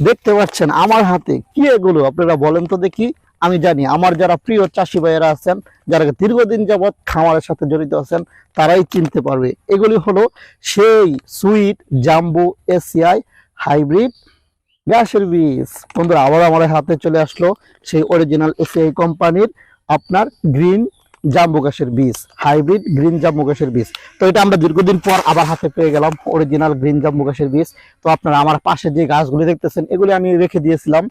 দেখতে পাচ্ছেন আমার হাতে কি এগুলো? আপনারা বলেন তো দেখি। আমি জানি আমার যারা প্রিয় চাষি ভাইয়েরা আছেন, যারা দীর্ঘদিন যাবৎ খামারের সাথে জড়িত আছেন, তারাই চিনতে পারবে। এগুলি হলো সেই সুইট জাম্বু এসিআই হাইব্রিড গ্যাসের বীজ। বন্ধুরা, আবার আমার হাতে চলে আসলো সেই অরিজিনাল এসিআই কোম্পানির আপনার গ্রিন জাম্বু গাছের বীজ, হাইব্রিড গ্রিন জাম্বু গাছের বীজ। তো এটা আমরা দীর্ঘদিন পর আবার হাতে পেয়ে গেলাম অরিজিনাল গ্রিন জাম্বু গাছের বীজ। তো আপনারা আমার পাশে যে গাছগুলি দেখতেছেন, এগুলি আমি রেখে দিয়েছিলাম।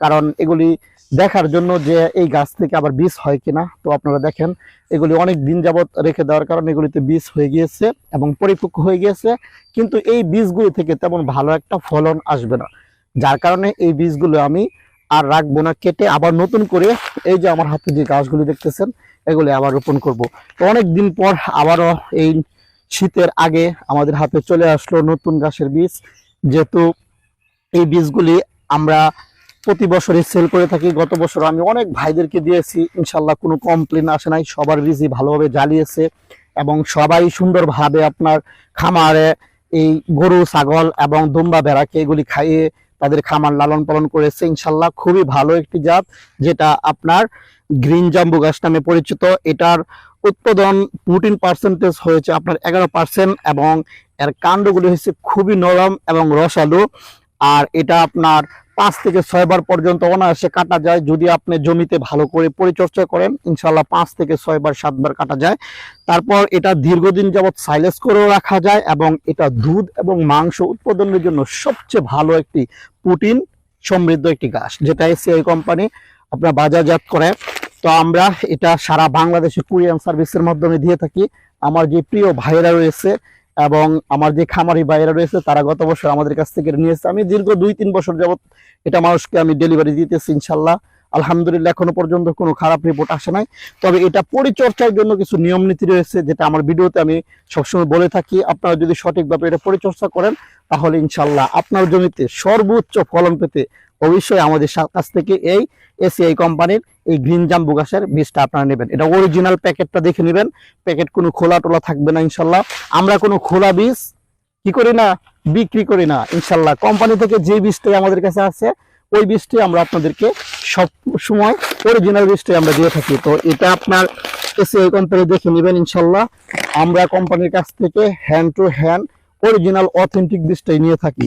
কারণ এগুলি দেখার জন্য যে এই গাছ থেকে আবার বীজ হয় কিনা, তো আপনারা দেখেন, এগুলি অনেক দিন যাবত রেখে দেওয়ার কারণে এগুলিতে বীজ হয়ে গিয়েছে এবং পরিপক্ক হয়ে গিয়েছে। কিন্তু এই বীজগুলি থেকে তেমন ভালো একটা ফলন আসবে না। যার কারণে এই বীজগুলো আমি আর রাখব না, কেটে আবার নতুন করে এই যে আমার হাতে যে গাছগুলি দেখতেছেন এগুলি আবার রোপণ করব। অনেক দিন পর আবারও এই শীতের আগে আমাদের হাতে চলে আসলো নতুন গাছের বীজ। যেহেতু এই বীজগুলি আমরা প্রতি বছরই সেল করে থাকি। গত বছর আমি অনেক ভাইদেরকে দিয়েছি ইনশাল্লাহ কোনো কমপ্লেন আসে নাই। সবার বীজই ভালোভাবে জ্বালিয়েছে এবং সবাই সুন্দরভাবে আপনার খামারে এই গরু, ছাগল এবং দুম্বা বেড়াকে এগুলি খাইয়ে তাদের খামার লালন পালন করেছে। ইনশাল্লাহ খুবই ভালো একটি জাত, যেটা আপনার গ্রিন জাম্বু গাছ নামে পরিচিত। এটার উৎপাদন প্রোটিন পার্সেন্টেজ হয়েছে আপনার এগারো পার্সেন্ট এবং এর কাণ্ডগুলি হয়েছে খুবই নরম এবং রসালো। আর এটা আপনার পাঁচ থেকে ছয় বার পর্যন্ত অনায়াসে কাটা যায়। যদি আপনি জমিতে ভালো করে পরিচর্যা করেন ইনশাল্লাহ পাঁচ থেকে ছয় বার সাতবার কাটা যায়। তারপর এটা দীর্ঘদিন যাবৎ সাইলেস করেও রাখা যায় এবং এটা দুধ এবং মাংস উৎপাদনের জন্য সবচেয়ে ভালো একটি প্রোটিন সমৃদ্ধ একটি গাছ, যেটা এসিআই কোম্পানি আপনার বাজারজাত করে। তো আমরা এটা সারা বাংলাদেশে কুরিয়ান সার্ভিসের মাধ্যমে দিয়ে থাকি। আমার যে প্রিয় ভাইয়েরা রয়েছে এবং আমার যে খামারি ভাইয়েরা রয়েছে, তারা গত বছর আমাদের কাছ থেকে নিয়েছে। আমি দীর্ঘ দুই তিন বছর যাবত এটা মানুষকে আমি ডেলিভারি দিতেছি, ইনশাল্লাহ। আলহামদুলিল্লাহ এখনও পর্যন্ত কোনো খারাপ রিপোর্ট আসে নাই। তবে এটা পরিচর্যার জন্য কিছু নিয়ম নীতি রয়েছে, যেটা আমার ভিডিওতে আমি সবসময় বলে থাকি। আপনারা যদি সঠিকভাবে এটা পরিচর্যা করেন, তাহলে ইনশাল্লাহ আপনার জমিতে সর্বোচ্চ ফলন পেতে অবশ্যই আমাদের কাছ থেকে এই এসিআই কোম্পানির এই গ্রিন জাম্বু গাছের বীজটা আপনারা নেবেন। এটা অরিজিনাল প্যাকেটটা দেখে নেবেন। প্যাকেট কোনো খোলা টোলা থাকবে না, ইনশাল্লাহ। আমরা কোনো খোলা বীজ কি করি না, বিক্রি করি না, ইনশাল্লাহ। কোম্পানি থেকে যে বীজটাই আমাদের কাছে আছে, ওই বীজটি আমরা আপনাদেরকে সব সময় অরিজিনাল বীজটাই আমরা দিয়ে থাকি। তো এটা আপনার এসিআই কোম্পানি দেখে নেবেন, ইনশাল্লাহ। আমরা কোম্পানির কাছ থেকে hand to hand original authentic বীজটাই নিয়ে থাকি।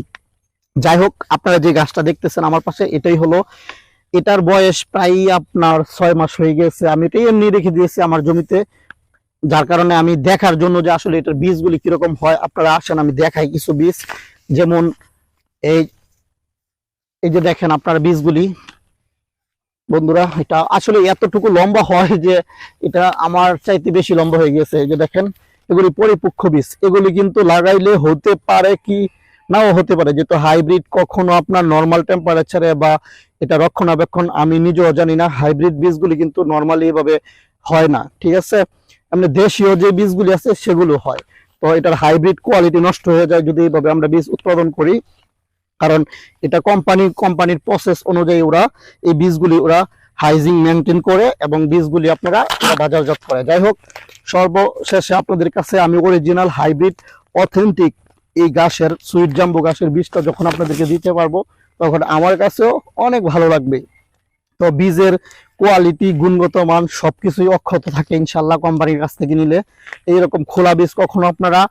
যাই হোক, আপনারা যে গাছটা দেখতেছেন আমার পাশে, এটাই হলো, এটার বয়স প্রায় আপনার ছয় মাস হয়ে গেছে। আমি এটাই এমনি রেখে দিয়েছি আমার জমিতে, যার কারণে আমি দেখার জন্য যে আসলে এটার বীজগুলি কীরকম হয়, আপনারা আসেন, আমি দেখাই কিছু বীজ। যেমন এই এই যে দেখেন আপনার বীজগুলি। বন্ধুরা, এটা আসলে এতটুকু লম্বা হয় যে এটা আমার চাইতে বেশি লম্বা হয়ে গেছে। এই যে দেখেন, এগুলি পরিপক্ষ বীজ। এগুলি কিন্তু লাগাইলে হতে পারে কি নাও হতে পারে, যেহেতু হাইব্রিড কখনো আপনার নর্মাল টেম্পারেচারে বা এটা রক্ষণাবেক্ষণ আমি নিজেও জানি না, হাইব্রিড বীজগুলি কিন্তু নর্মালি এভাবে হয় না, ঠিক আছে? এমনি দেশীয় যে বীজগুলি আছে সেগুলো হয়। তো এটার হাইব্রিড কোয়ালিটি নষ্ট হয়ে যায় যদি এইভাবে আমরা বীজ উৎপাদন করি, কারণ এটা কোম্পানি কোম্পানির প্রসেস অনুযায়ী ওরা এই বীজগুলি ওরা হাইজিন মেনটেন করে এবং বীজগুলি আপনারা বাজারজাত করে। যাই হোক, সর্বশেষে আপনাদের কাছে আমি অরিজিনাল হাইব্রিড অথেন্টিক এই গাছের সুইট জাম্বু গাছের বীজটা যখন আপনাদেরকে দিতে পারব, তখন আমার কাছেও অনেক ভালো লাগবে। তো বীজের কোয়ালিটি গুণগত মান সবকিছুই অক্ষত থাকে ইনশাল্লাহ কোম্পানির কাছ থেকে নিলে। এইরকম খোলা বীজ কখনো আপনারা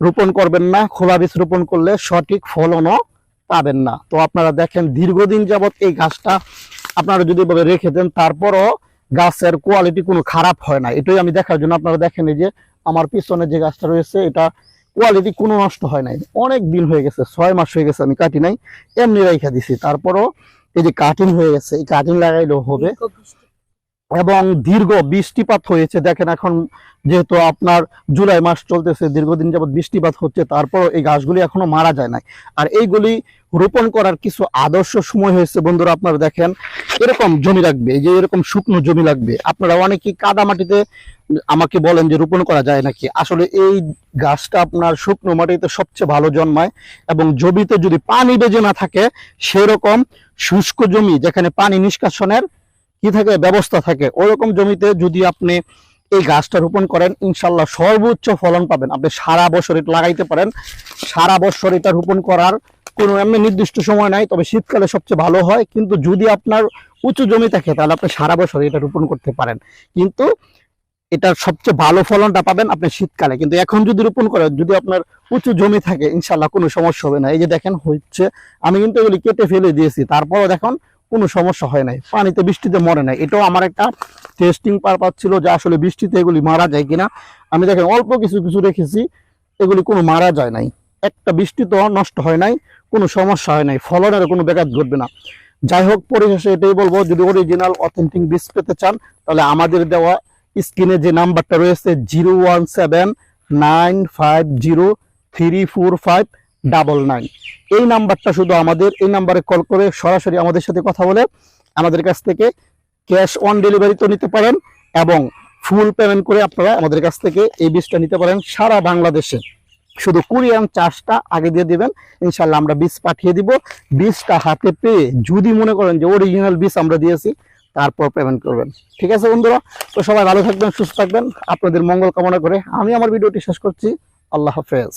রোপণ করবেন না। খোলা বীজ রোপণ করলে সঠিক ফলনও পাবেন না। তো আপনারা দেখেন, দীর্ঘদিন যাবৎ এই গাছটা আপনারা যদি এভাবে রেখে দেন, তারপরও গাছের কোয়ালিটি কোনো খারাপ হয় না। এটাই আমি দেখার জন্য আপনারা দেখেন এই যে আমার পিছনে যে গাছটা রয়েছে, এটা কোয়ালিটি কোনো নষ্ট হয় নাই। অনেক দিন হয়ে গেছে, ছয় মাস হয়ে গেছে আমি কাটি নাই, এমনি রাইখা দিছি। তারপরও এই যে কাটিং হয়ে গেছে, এই কাটিং লাগাইলেও হবে। এবং দীর্ঘ বৃষ্টিপাত হয়েছে। দেখেন এখন যেহেতু আপনার জুলাই মাস চলতেছে, দীর্ঘদিন যাবত বৃষ্টিপাত হচ্ছে তারপর এই গাছগুলি এখনও মারা যায় নাই। আর এইগুলি রোপণ করার কিছু আদর্শ সময় হয়েছে। বন্ধুরা, আপনারা দেখেন, এরকম জমি লাগবে যে এরকম শুকনো জমি লাগবে। আপনারা অনেকেই কাদা মাটিতে আমাকে বলেন যে রোপণ করা যায় নাকি? আসলে এই গাছটা আপনার শুকনো মাটিতে সবচেয়ে ভালো জন্মায় এবং জমিতে যদি পানি বেজে না থাকে, সেরকম শুষ্ক জমি যেখানে পানি নিষ্কাশনের কি থাকে? ব্যবস্থা থাকে। ওরকম জমিতে যদি আপনি এই গাছটা রোপণ করেন ইনশাল্লাহ সর্বোচ্চ ফলন পাবেন। আপনি সারা বছর এটা লাগাইতে পারেন। সারা বছর এটা রোপণ করার কোনো এমনি নির্দিষ্ট সময় নাই, তবে শীতকালে সবচেয়ে ভালো হয়। কিন্তু যদি আপনার উঁচু জমি থাকে, তাহলে আপনি সারা বছর এটা রোপণ করতে পারেন। কিন্তু এটার সবচেয়ে ভালো ফলনটা পাবেন আপনি শীতকালে। কিন্তু এখন যদি রোপণ করেন, যদি আপনার উঁচু জমি থাকে ইনশাল্লাহ কোনো সমস্যা হবে না। এই যে দেখেন হচ্ছে, আমি কিন্তু এগুলি কেটে ফেলে দিয়েছি। তারপরও দেখুন কোনো সমস্যা হয় নাই। পানিতে বৃষ্টিতে মরে নাই। এটাও আমার একটা টেস্টিং পারপাস ছিল যে আসলে বৃষ্টিতে এগুলি মারা যায় কিনা। আমি দেখেন, অল্প কিছু কিছু রেখেছি এগুলি কোনো মারা যায় নাই। একটা বৃষ্টি তো নষ্ট হয় নাই, কোনো সমস্যা হয় নাই, ফলনের কোনো ব্যাঘাত ঘটবে না। যাই হোক, পরিশেষে এটাই বলব, যদি অরিজিনাল অথেন্টিক বীজ পেতে চান, তাহলে আমাদের দেওয়া স্ক্রিনে যে নাম্বারটা রয়েছে zero one seven nine five zero three four five double nine. এই নাম্বারটা শুধু আমাদের, এই নাম্বারে কল করে সরাসরি আমাদের সাথে কথা বলে আমাদের কাছ থেকে ক্যাশ অন ডেলিভারি তো নিতে পারেন এবং ফুল পেমেন্ট করে আপনারা আমাদের কাছ থেকে এই বীজটা নিতে পারেন সারা বাংলাদেশে। শুধু কুরিয়ান চার্জটা আগে দিয়ে দিবেন ইনশাল্লাহ আমরা বীজ পাঠিয়ে দিব। বীজটা হাতে পেয়ে যদি মনে করেন যে অরিজিনাল বীজ আমরা দিয়েছি, তারপর পেমেন্ট করবেন। ঠিক আছে বন্ধুরা? তো সবাই ভালো থাকবেন, সুস্থ থাকবেন। আপনাদের মঙ্গল কামনা করে আমি আমার ভিডিওটি শেষ করছি। আল্লাহ হাফেজ।